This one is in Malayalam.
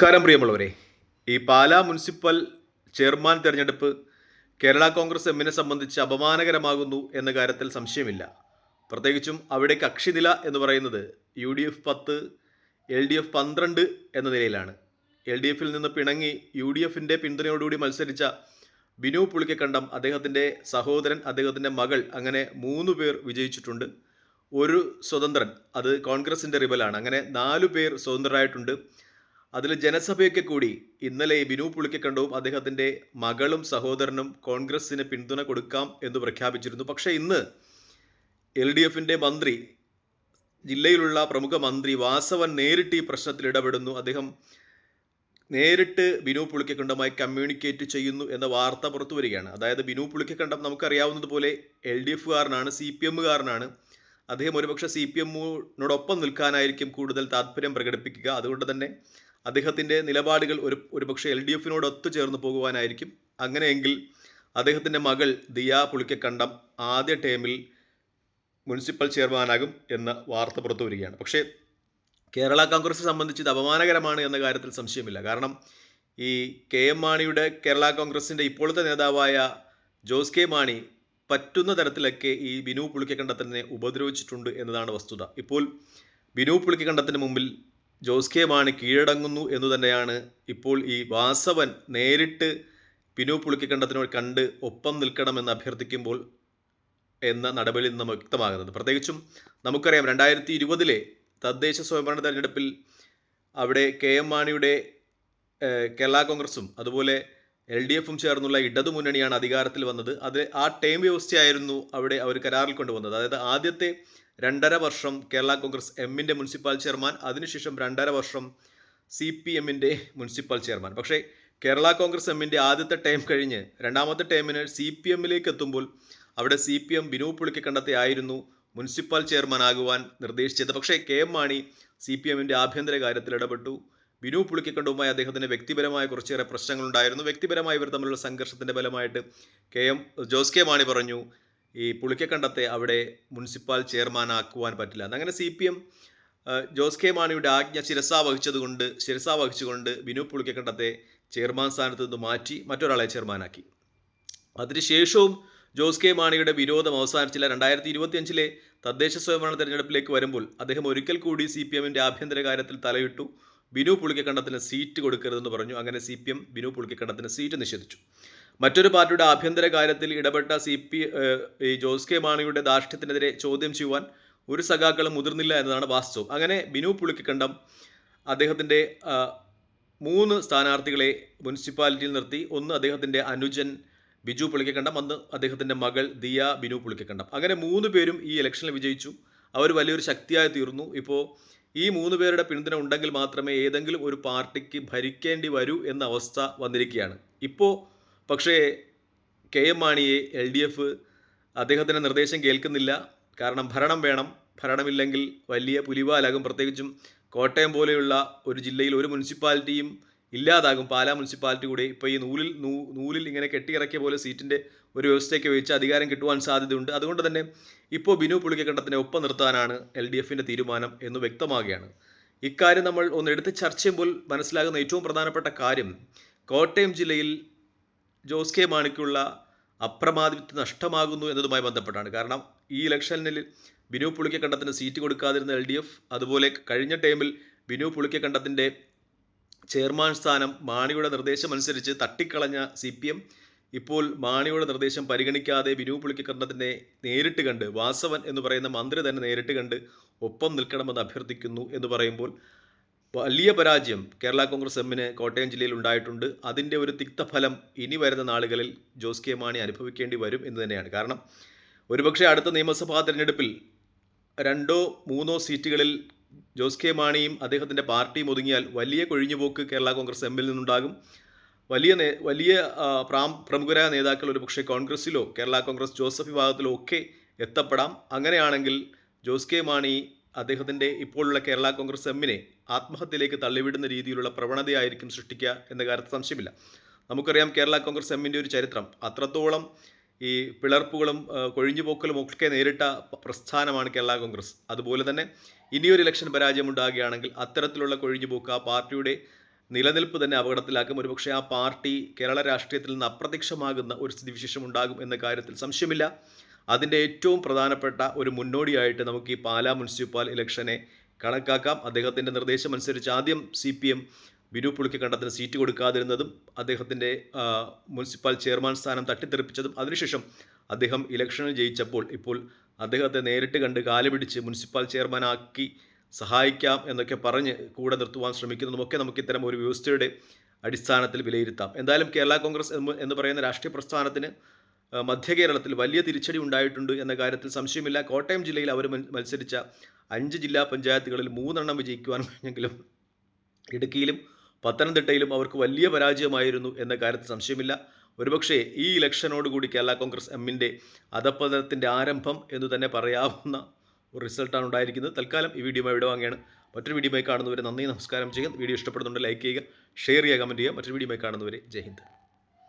നമസ്കാരം പ്രിയമുള്ളവരെ. ഈ പാലാ മുനിസിപ്പൽ ചെയർമാൻ തിരഞ്ഞെടുപ്പ് കേരള കോൺഗ്രസ് എമ്മിനെ സംബന്ധിച്ച് അപമാനകരമാകുന്നു എന്ന കാര്യത്തിൽ സംശയമില്ല. പ്രത്യേകിച്ചും അവിടെ കക്ഷിനില എന്ന് പറയുന്നത് യു ഡി എഫ് പത്ത് എൽ ഡി എഫ് പന്ത്രണ്ട് എന്ന നിലയിലാണ്. എൽ ഡി എഫിൽ നിന്ന് പിണങ്ങി യു ഡി എഫിന്റെ പിന്തുണയോടുകൂടി മത്സരിച്ച ബിനു പുളിക്കക്കണ്ടം അദ്ദേഹത്തിന്റെ സഹോദരൻ അദ്ദേഹത്തിന്റെ മകൾ അങ്ങനെ മൂന്ന് പേർ വിജയിച്ചിട്ടുണ്ട്. ഒരു സ്വതന്ത്രൻ അത് കോൺഗ്രസിന്റെ റിബലാണ് അങ്ങനെ നാലു പേർ സ്വതന്ത്രരായിട്ടുണ്ട്. അതിൽ ജനസഭയൊക്കെ കൂടി ഇന്നലെ ബിനു പുളിക്കക്കണ്ടവും അദ്ദേഹത്തിന്റെ മകളും സഹോദരനും കോൺഗ്രസിന് പിന്തുണ കൊടുക്കാം എന്ന് പ്രഖ്യാപിച്ചിരുന്നു. പക്ഷേ ഇന്ന് എൽ ഡി എഫിന്റെ മന്ത്രി ജില്ലയിലുള്ള പ്രമുഖ മന്ത്രി വാസവൻ നേരിട്ട് ഈ പ്രശ്നത്തിൽ ഇടപെടുന്നു. അദ്ദേഹം നേരിട്ട് ബിനു പുളിക്കക്കണ്ടമായി കമ്മ്യൂണിക്കേറ്റ് ചെയ്യുന്നു എന്ന വാർത്ത പുറത്തു വരികയാണ്. അതായത് ബിനു പുളിക്കക്കണ്ടം നമുക്കറിയാവുന്നതുപോലെ എൽ ഡി എഫുകാരനാണ് സി പി എമ്മുകാരനാണ്. അദ്ദേഹം ഒരുപക്ഷെ സി പി എമ്മിനോടൊപ്പം നിൽക്കാനായിരിക്കും കൂടുതൽ താല്പര്യം പ്രകടിപ്പിക്കുക. അതുകൊണ്ട് തന്നെ അദ്ദേഹത്തിന്റെ നിലപാടുകൾ ഒരു ഒരുപക്ഷെ എൽ ഡി എഫിനോട് ഒത്തുചേർന്ന് പോകുവാനായിരിക്കും. അങ്ങനെയെങ്കിൽ അദ്ദേഹത്തിന്റെ മകൾ ദിയ പുളിക്കക്കണ്ടം ആദ്യ ടേമിൽ മുനിസിപ്പൽ ചെയർമാനാകും എന്ന വാർത്ത പുറത്തു വരികയാണ്. പക്ഷേ കേരള കോൺഗ്രസ് സംബന്ധിച്ച് ഇത് അപമാനകരമാണ് എന്ന കാര്യത്തിൽ സംശയമില്ല. കാരണം ഈ കെ എം മാണിയുടെ കേരള കോൺഗ്രസിന്റെ ഇപ്പോഴത്തെ നേതാവായ ജോസ് കെ മാണി പറ്റുന്ന തരത്തിലൊക്കെ ഈ ബിനു പുളിക്കക്കണ്ടത്തിനെ ഉപദ്രവിച്ചിട്ടുണ്ട് എന്നതാണ് വസ്തുത. ഇപ്പോൾ ബിനു പുളിക്കക്കണ്ടത്തിന് മുമ്പിൽ ജോസ് കെ മാണി കീഴടങ്ങുന്നു എന്ന് തന്നെയാണ് ഇപ്പോൾ ഈ വാസവൻ നേരിട്ട് പിനു പുളിക്കണ്ടത്തിനോട് കണ്ട് ഒപ്പം നിൽക്കണമെന്ന് അഭ്യർത്ഥിക്കുമ്പോൾ എന്ന നടപടിയിൽ നിന്ന് വ്യക്തമാകുന്നത്. പ്രത്യേകിച്ചും നമുക്കറിയാം രണ്ടായിരത്തി ഇരുപതിലെ തദ്ദേശ സ്വയംഭരണ തെരഞ്ഞെടുപ്പിൽ അവിടെ കെ എം മാണിയുടെ കേരള കോൺഗ്രസും അതുപോലെ എൽ ഡി എഫും ചേർന്നുള്ള ഇടതുമുന്നണിയാണ് അധികാരത്തിൽ വന്നത്. അത് ആ ടൈം വ്യവസ്ഥയായിരുന്നു അവിടെ അവർ കരാറിൽ കൊണ്ടുവന്നത്. അതായത് ആദ്യത്തെ രണ്ടര വർഷം കേരള കോൺഗ്രസ് എമ്മിന്റെ മുനിസിപ്പൽ ചെയർമാൻ അതിനുശേഷം രണ്ടര വർഷം സി പി എമ്മിന്റെ മുനിസിപ്പൽ ചെയർമാൻ. പക്ഷേ കേരള കോൺഗ്രസ് എമ്മിന്റെ ആദ്യത്തെ ടൈം കഴിഞ്ഞ് രണ്ടാമത്തെ ടൈമിന് സി പി എമ്മിലേക്ക് എത്തുമ്പോൾ അവിടെ സി പി എം ബിനു പുളിക്കക്കണ്ടത്തെ ആയിരുന്നു മുനിസിപ്പൽ ചെയർമാൻ ആകുവാൻ നിർദ്ദേശിച്ചത്. പക്ഷേ K M Mani C P എമ്മിന്റെ ആഭ്യന്തര കാര്യത്തിൽ ഇടപെട്ടു. ബിനു പുളിക്കക്കണ്ടവുമായി അദ്ദേഹത്തിന് വ്യക്തിപരമായ കുറച്ചേറെ പ്രശ്നങ്ങളുണ്ടായിരുന്നു. വ്യക്തിപരമായി ഇവർ തമ്മിലുള്ള സംഘർഷത്തിന്റെ ഫലമായിട്ട് K M Jose K Mani പറഞ്ഞു ഈ പുളിക്കക്കണ്ടത്തെ അവിടെ മുനിസിപ്പൽ ചെയർമാനാക്കുവാൻ പറ്റില്ല. അങ്ങനെ C P M Jose K മാണിയുടെ ആജ്ഞ ശിരസ വഹിച്ചതുകൊണ്ട് ശിരസ വഹിച്ചുകൊണ്ട് ബിനു പുളിക്കക്കണ്ടത്തെ ചെയർമാൻ സ്ഥാനത്ത് നിന്ന് മാറ്റി മറ്റൊരാളെ ചെയർമാനാക്കി. അതിനുശേഷവും ജോസ് കെ മാണിയുടെ വിരോധം അവസാനിച്ചില്ല. രണ്ടായിരത്തി ഇരുപത്തിയഞ്ചിലെ തദ്ദേശ സ്വയംഭരണ തെരഞ്ഞെടുപ്പിലേക്ക് വരുമ്പോൾ അദ്ദേഹം ഒരിക്കൽ കൂടി സി പി എമ്മിന്റെ ആഭ്യന്തര കാര്യത്തിൽ തലയിട്ടു ബിനു പുളിക്കക്കണ്ടത്തിന് സീറ്റ് കൊടുക്കരുതെന്ന് പറഞ്ഞു. അങ്ങനെ സി പി എം ബിനു പുളിക്കക്കണ്ടത്തിന് സീറ്റ് നിഷേധിച്ചു. മറ്റൊരു പാർട്ടിയുടെ ആഭ്യന്തര കാര്യത്തിൽ ഇടപെട്ട സി പി ഈ ജോസ് കെ മാണിയുടെ ധാർഷ്ട്യത്തിനെതിരെ ചോദ്യം ചെയ്യുവാൻ ഒരു സഖാക്കളും മുതിർന്നില്ല എന്നതാണ് വാസ്തവം. അങ്ങനെ ബിനു പുളിക്കക്കണ്ടം അദ്ദേഹത്തിന്റെ മൂന്ന് സ്ഥാനാർത്ഥികളെ മുനിസിപ്പാലിറ്റിയിൽ നിർത്തി. ഒന്ന് അദ്ദേഹത്തിന്റെ അനുജൻ ബിജു പുളിക്കക്കണ്ടം അന്ന് അദ്ദേഹത്തിന്റെ മകൾ ദിയ ബിനു പുളിക്കക്കണ്ടം. അങ്ങനെ മൂന്ന് പേരും ഈ ഇലക്ഷനിൽ വിജയിച്ചു. അവർ വലിയൊരു ശക്തിയായി തീർന്നു. ഇപ്പോൾ ഈ മൂന്ന് പേരുടെ പിന്തുണ ഉണ്ടെങ്കിൽ മാത്രമേ ഏതെങ്കിലും ഒരു പാർട്ടിക്ക് ഭരിക്കേണ്ടി വരൂ എന്ന അവസ്ഥ വന്നിരിക്കുകയാണ്. ഇപ്പോൾ പക്ഷേ കെ എം മാണിയെ എൽ ഡി എഫ് അദ്ദേഹത്തിന്റെ നിർദ്ദേശം കേൾക്കുന്നില്ല. കാരണം ഭരണം വേണം. ഭരണമില്ലെങ്കിൽ വലിയ പുലിവാലാകും. പ്രത്യേകിച്ചും കോട്ടയം പോലെയുള്ള ഒരു ജില്ലയിൽ ഒരു മുനിസിപ്പാലിറ്റിയും ഇല്ലാതാകും. പാലാ മുനിസിപ്പാലിറ്റി കൂടി ഇപ്പോൾ ഈ നൂലിൽ നൂലിൽ ഇങ്ങനെ കെട്ടിയിറക്കിയ പോലെ സീറ്റിന്റെ ഒരു വ്യവസ്ഥയൊക്കെ വെച്ച് അധികാരം കിട്ടുവാൻ സാധ്യതയുണ്ട്. അതുകൊണ്ട് തന്നെ ഇപ്പോൾ ബിനു പുളിക്കണ്ടത്തിനെ ഒപ്പം നിർത്താനാണ് എൽ ഡി എഫിന്റെ തീരുമാനം എന്ന് വ്യക്തമാകുകയാണ്. ഇക്കാര്യം നമ്മൾ ഒന്ന് എടുത്ത് ചർച്ച ചെയ്യുമ്പോൾ മനസ്സിലാകുന്ന ഏറ്റവും പ്രധാനപ്പെട്ട കാര്യം കോട്ടയം ജില്ലയിൽ ജോസ് കെ മാണിക്കുള്ള അപ്രമാദിത്വം നഷ്ടമാകുന്നു എന്നതുമായി ബന്ധപ്പെട്ടാണ്. കാരണം ഈ ഇലക്ഷനിൽ ബിനു പുളിക്കക്കണ്ടത്തിന് സീറ്റ് കൊടുക്കാതിരുന്ന എൽ അതുപോലെ കഴിഞ്ഞ ടൈമിൽ ബിനു പുളിക്കക്കണ്ടത്തിന്റെ ചെയർമാൻ സ്ഥാനം മാണിയുടെ നിർദ്ദേശമനുസരിച്ച് തട്ടിക്കളഞ്ഞ സി പി എം ഇപ്പോൾ മാണിയുടെ നിർദ്ദേശം പരിഗണിക്കാതെ ബിനു പുളിക്കക്കണ്ടത്തിനെ നേരിട്ട് കണ്ട് വാസവൻ എന്ന് പറയുന്ന മന്ത്രി തന്നെ നേരിട്ട് കണ്ട് ഒപ്പം നിൽക്കണമെന്ന് അഭ്യർത്ഥിക്കുന്നു എന്ന് പറയുമ്പോൾ വലിയ പരാജയം കേരള കോൺഗ്രസ് എമ്മിന് കോട്ടയം ജില്ലയിൽ ഉണ്ടായിട്ടുണ്ട്. അതിന്റെ ഒരു തിക്തഫലം ഇനി വരുന്ന നാളുകളിൽ ജോസ് കെ മാണി അനുഭവിക്കേണ്ടി വരും എന്ന് തന്നെയാണ്. കാരണം ഒരുപക്ഷെ അടുത്ത നിയമസഭാ തിരഞ്ഞെടുപ്പിൽ രണ്ടോ മൂന്നോ സീറ്റുകളിൽ ജോസ് കെ മാണിയും അദ്ദേഹത്തിന്റെ പാർട്ടിയും ഒതുങ്ങിയാൽ വലിയ കൊഴിഞ്ഞുപോക്ക് കേരള കോൺഗ്രസ് എമ്മിൽ നിന്നുണ്ടാകും. വലിയ വലിയ പ്രാം പ്രമുഖരായ നേതാക്കൾ ഒരു പക്ഷേ കോൺഗ്രസ്സിലോ കേരള കോൺഗ്രസ് ജോസഫ് വിഭാഗത്തിലോ ഒക്കെ എത്തപ്പെടാം. അങ്ങനെയാണെങ്കിൽ ജോസ് കെ മാണി അദ്ദേഹത്തിന്റെ ഇപ്പോഴുള്ള കേരള കോൺഗ്രസ് എമ്മിനെ ആത്മഹത്യയിലേക്ക് തള്ളിവിടുന്ന രീതിയിലുള്ള പ്രവണതയായിരിക്കും സൃഷ്ടിക്കുക എന്ന കാര്യത്തിൽ സംശയമില്ല. നമുക്കറിയാം കേരള കോൺഗ്രസ് എമ്മിന്റെ ഒരു ചരിത്രം അത്രത്തോളം ഈ പിളർപ്പുകളും കൊഴിഞ്ഞുപോക്കലും ഒക്കെ നേരിട്ട പ്രസ്ഥാനമാണ് കേരള കോൺഗ്രസ്. അതുപോലെ തന്നെ ഇനിയൊരു ഇലക്ഷൻ പരാജയം ഉണ്ടാകുകയാണെങ്കിൽ അത്തരത്തിലുള്ള കൊഴിഞ്ഞുപോക്ക് ആ പാർട്ടിയുടെ നിലനിൽപ്പ് തന്നെ അപകടത്തിലാക്കും. ഒരുപക്ഷെ ആ പാർട്ടി കേരള രാഷ്ട്രീയത്തിൽ നിന്ന് അപ്രത്യക്ഷമാകുന്ന ഒരു സ്ഥിതിവിശേഷം ഉണ്ടാകും എന്ന കാര്യത്തിൽ സംശയമില്ല. അതിന്റെ ഏറ്റവും പ്രധാനപ്പെട്ട ഒരു മുന്നോടിയായിട്ട് നമുക്ക് ഈ പാലാ മുനിസിപ്പൽ ഇലക്ഷനെ കണക്കാക്കാം. അദ്ദേഹത്തിന്റെ നിർദ്ദേശമനുസരിച്ച് ആദ്യം സി പി എം ബിനു പുളിക്കണ്ടത്തിന് സീറ്റ് കൊടുക്കാതിരുന്നതും അദ്ദേഹത്തിന്റെ മുനിസിപ്പാൽ ചെയർമാൻ സ്ഥാനം തട്ടിത്തെറിപ്പിച്ചതും അതിനുശേഷം അദ്ദേഹം ഇലക്ഷനിൽ ജയിച്ചപ്പോൾ ഇപ്പോൾ അദ്ദേഹത്തെ നേരിട്ട് കണ്ട് കാലുപിടിച്ച് മുനിസിപ്പൽ ചെയർമാനാക്കി സഹായിക്കാം എന്നൊക്കെ പറഞ്ഞ് കൂടെ നിർത്തുവാൻ ശ്രമിക്കുന്നതുമൊക്കെ നമുക്ക് ഇത്തരം ഒരു വ്യവസ്ഥയുടെ അടിസ്ഥാനത്തിൽ വിലയിരുത്താം. എന്തായാലും കേരള കോൺഗ്രസ് എന്ന് പറയുന്ന രാഷ്ട്രീയ പ്രസ്ഥാനത്തിന് മധ്യ കേരളത്തിൽ വലിയ തിരിച്ചടി ഉണ്ടായിട്ടുണ്ട് എന്ന കാര്യത്തിൽ സംശയമില്ല. കോട്ടയം ജില്ലയിൽ അവർ മത്സരിച്ച അഞ്ച് ജില്ലാ പഞ്ചായത്തുകളിൽ മൂന്നെണ്ണം വിജയിക്കുവാൻ കഴിഞ്ഞെങ്കിലും ഇടുക്കിയിലും പത്തനംതിട്ടയിലും അവർക്ക് വലിയ പരാജയമായിരുന്നു എന്ന കാര്യത്തിൽ സംശയമില്ല. ഒരുപക്ഷെ ഈ ഇലക്ഷനോടുകൂടി കേരള കോൺഗ്രസ് എമ്മിന്റെ അധപ്പതനത്തിന്റെ ആരംഭം എന്ന് തന്നെ പറയാവുന്ന ഒരു റിസൾട്ടാണ് ഉണ്ടായിരിക്കുന്നത്. തൽക്കാലം ഈ വീഡിയോ ഇവിടെ വാങ്ങിയാണ് മറ്റൊരു വീഡിയോമായി കാണുന്നവരെ നന്ദി നമസ്കാരം ചെയ്യുക. വീഡിയോ ഇഷ്ടപ്പെടുന്നുണ്ട് ലൈക്ക് ചെയ്യുക ഷെയർ ചെയ്യുക കമന്റ് ചെയ്യുക. മറ്റൊരു വീഡിയോമായി കാണുന്നവരെ ജയ് ഹിന്ദ്.